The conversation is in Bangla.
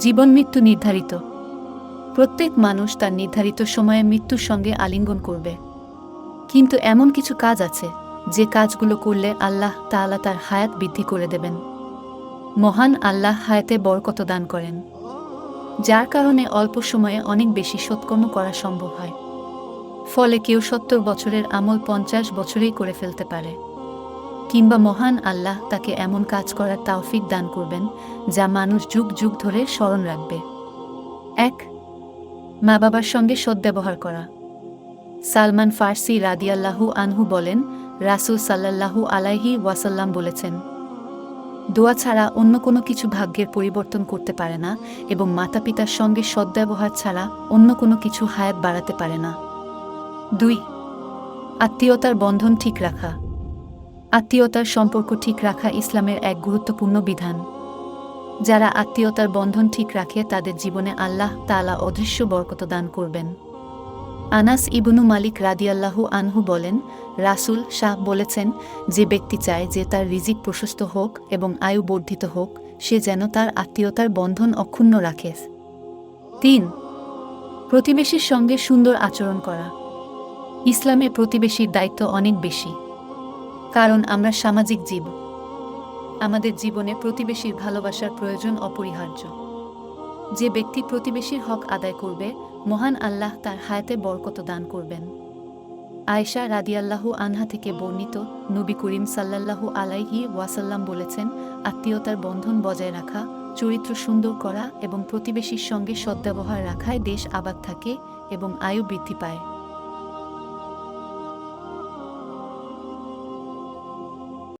জীবন মৃত্যু নির্ধারিত। প্রত্যেক মানুষ তার নির্ধারিত সময়ে মৃত্যুর সঙ্গে আলিঙ্গন করবে। কিন্তু এমন কিছু কাজ আছে, যে কাজগুলো করলে আল্লাহ তাআলা তার হায়াত বৃদ্ধি করে দেবেন। মহান আল্লাহ হায়াতে বরকত দান করেন, যার কারণে অল্প সময়ে অনেক বেশি সৎকর্ম করা সম্ভব হয়। ফলে কেউ সত্তর বছরের আমল পঞ্চাশ বছরেই করে ফেলতে পারে। কিংবা মহান আল্লাহ তাকে এমন কাজ করার তাওফিক দান করবেন, যা মানুষ যুগ যুগ ধরে স্মরণ রাখবে। এক, মা বাবার সঙ্গে সদ্ব্যবহার করা। সালমান ফার্সি রাদিয়াল্লাহু আনহু বলেন, রাসূল সাল্লাল্লাহু আলাইহি ওয়াসাল্লাম বলেছেন, দোয়া ছাড়া অন্য কোনো কিছু ভাগ্যের পরিবর্তন করতে পারে না এবং মাতা পিতার সঙ্গে সদ্ব্যবহার ছাড়া অন্য কোনো কিছু হায়াত বাড়াতে পারে না। দুই, আত্মীয়তার বন্ধন ঠিক রাখা। আত্মীয়তার সম্পর্ক ঠিক রাখা ইসলামের এক গুরুত্বপূর্ণ বিধান। যারা আত্মীয়তার বন্ধন ঠিক রাখে, তাদের জীবনে আল্লাহ তাআলা অদৃশ্য বরকত দান করবেন। আনাস ইবনু মালিক রাদিয়াল্লাহু আনহু বলেন, রাসূল শাহ বলেছেন, যে ব্যক্তি চায় যে তার রিজিক প্রশস্ত হোক এবং আয়ু বর্ধিত হোক, সে যেন তার আত্মীয়তার বন্ধন অক্ষুণ্ণ রাখে। তিন, প্রতিবেশীর সঙ্গে সুন্দর আচরণ করা। ইসলামে প্রতিবেশীর দায়িত্ব অনেক বেশি। কারণ আমরা সামাজিক জীব। আমাদের জীবনে প্রতিবেশীর ভালোবাসার প্রয়োজন অপরিহার্য। যে ব্যক্তি প্রতিবেশীর হক আদায় করবে, মহান আল্লাহ তার হায়াতে বরকত দান করবেন। আয়েশা রাদিয়াল্লাহু আনহা থেকে বর্ণিত নবী করিম সাল্লাল্লাহু আলাইহি ওয়াসাল্লাম বলেছেন, আত্মীয়তার বন্ধন বজায় রাখা, চরিত্র সুন্দর করা এবং প্রতিবেশীর সঙ্গে সদ্ব্যবহার রাখায় দেশ আবাদ থাকে এবং আয়ু বৃদ্ধি পায়।